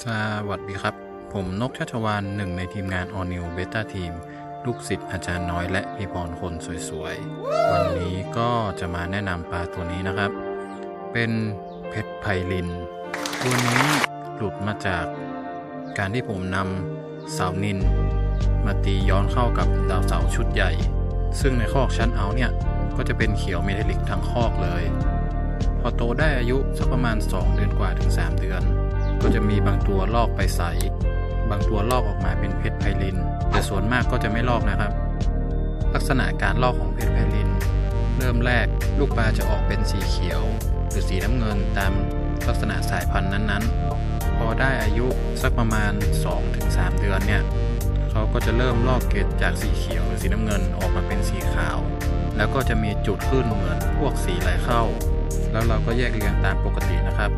สวัสดีครับ ผมนกชัชวานหนึ่งในทีมงาน All New Beta Team ลูกศิษย์อาจารย์น้อยและพี่พรคนสวยๆ วันนี้ก็จะมาแนะนำปลาตัวนี้นะครับ เป็นเพชรไพลิน ตัวนี้หลุดมาจากการที่ผมนำเสานิน มาตีย้อนเข้ากับดาวเสาชุดใหญ่ ซึ่งในคอกชั้นเอาเนี่ย ก็จะเป็นเขียวเมทัลลิกทั้งคอกเลย พอโตได้อายุสักประมาณ 2 เดือนกว่าถึง 3 เดือน ก็จะมีบางตัวลอกไปใส บางตัวลอกออกมาเป็นเพชรไพลิน แต่ส่วนมากก็จะไม่ลอกนะครับ ลักษณะการลอกของเพชรไพลิน เริ่มแรกลูกปลาจะออกเป็นสีเขียว หรือสีน้ำเงินตามลักษณะสายพันธุ์นั้นๆ พอได้อายุสักประมาณ 2-3 เดือนเนี่ยเขาก็จะเริ่มลอกเกล็ดจากสีเขียวหรือสีน้ำเงินออกมาเป็นสีขาว แล้วก็จะมีจุดขึ้นเหมือนพวกสีไหลเข้า แล้วเราก็แยกเรียงตามปกตินะครับ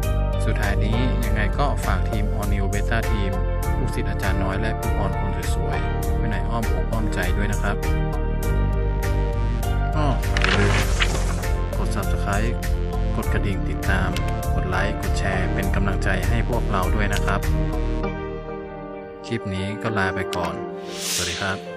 สุดท้ายนี้ยังไงก็ฝากทีม All New Beta Team ลูกศิษย์อาจารย์น้อยและพี่พรคนสวยๆไว้ในอ้อมอกอ้อมใจด้วยนะครับอ้ออย่าลืมกด Subscribe กดกระดิ่งติดตาม กดไลค์ กดแชร์เป็นกำลังใจให้พวกเราด้วยนะครับ คลิปนี้ก็ลาไปก่อน สวัสดีครับ